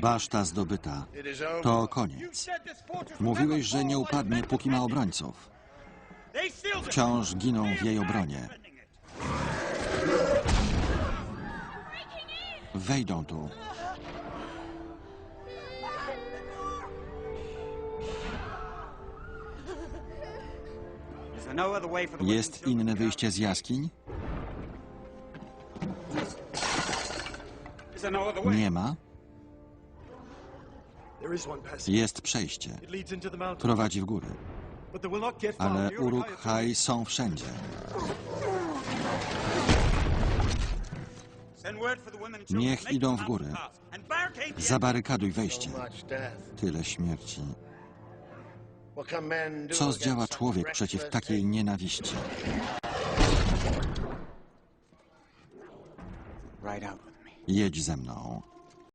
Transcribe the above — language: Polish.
Baszta zdobyta. To koniec. Mówiłeś, że nie upadnie, póki ma obrońców. Wciąż giną w jej obronie. Wejdą tu. Jest inne wyjście z jaskiń? Nie ma. Jest przejście. Prowadzi w góry. Ale Uruk-hai są wszędzie. Niech idą w górę. Zabarykaduj wejście. Tyle śmierci. Co zdziała człowiek przeciw takiej nienawiści? Jedź ze mną.